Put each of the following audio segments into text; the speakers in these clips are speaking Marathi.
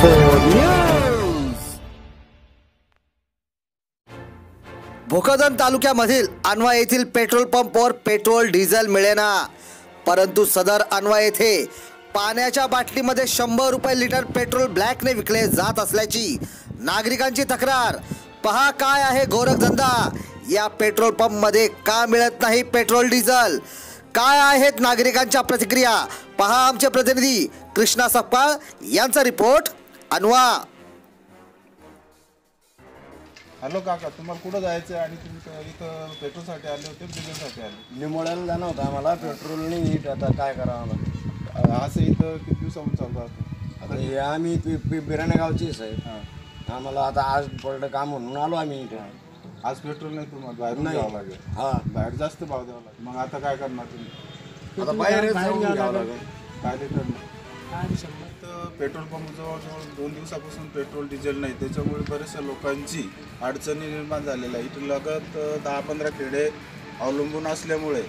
फोर भोकरदन तालुक्यामधील अनवा येथील पेट्रोल पंपवर पेट्रोल डिझेल मिळेना. परंतु सदर अनवा येथे पाण्याच्या बाटलीमध्ये शंभर रुपये लिटर पेट्रोल ब्लॅकने विकले जात असल्याची नागरिकांची तक्रार. पहा काय आहे गोरखधंदा. या पेट्रोल पंपमध्ये का मिळत नाही पेट्रोल डिझेल? काय आहेत नागरिकांच्या प्रतिक्रिया? पहा आमचे प्रतिनिधी कृष्णा सप्पाळ यांचा रिपोर्ट. अनवा. हॅलो काका तुम्हाला कुठं जायचं आहे आणि तुम्ही इथं पेट्रोलसाठी आले होते डिझेलसाठी आले लिंबोड्याला जाणं होतं आम्हाला पेट्रोल नाही नीट आता काय करावं आम्हाला? असं इथं किती दिवसापासून चालू राहतो? आता हे आम्ही पि- पि- बिराण्या गावची साहेब. हां. आम्हाला आता आज पडलं काम म्हणून आलो आम्ही इथे. आज पेट्रोल नाही तुम्हाला बाहेरून नाही. घ्यावं लागेल. हा. बाहेर जास्त भाव द्यावा लागेल. मग आता काय करणार तुम्ही? आता बाहेर जाऊन घ्यावं लागेल. काय तर पेट्रोल पंप जवळजवळ दोन दिवसापासून पेट्रोल डिझेल नाही. त्याच्यामुळे बऱ्याचशा लोकांची अडचणी निर्माण झालेल्या आहे इथं लगत दहा पंधरा खेडे अवलंबून असल्यामुळे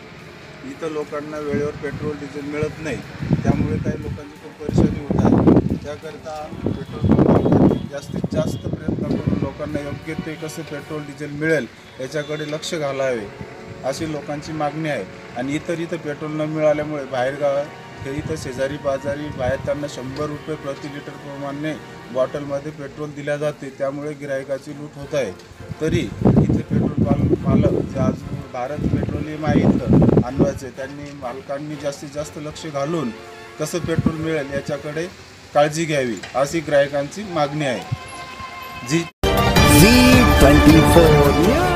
इथं लोकांना वेळेवर पेट्रोल डिझेल मिळत नाही. त्यामुळे काही लोकांची खूप परेशानी होत आहे. त्याकरिता पेट्रोल पंप जास्तीत जास्त प्रयत्न करून लोकांना योग्य ते कसं पेट्रोल डिझेल मिळेल याच्याकडे लक्ष घालावे अशी लोकांची मागणी आहे. आणि इतर इथं पेट्रोल न मिळाल्यामुळे बाहेरगावात हे इथं शेजारी पाजारी बाहेर त्यांना शंभर रुपये प्रति लिटर प्रमाणे बॉटलमध्ये पेट्रोल दिल्या जाते. त्यामुळे गिरायकाची लूट होत आहे. तरी इथे पेट्रोल पाल मालक जे आज भारत पेट्रोलियम आहे इथं आणवायचे त्यांनी मालकांनी जास्तीत जास्त लक्ष घालून कसं पेट्रोल मिळेल याच्याकडे काळजी घ्यावी अशी ग्राहकांची मागणी आहे. G twenty four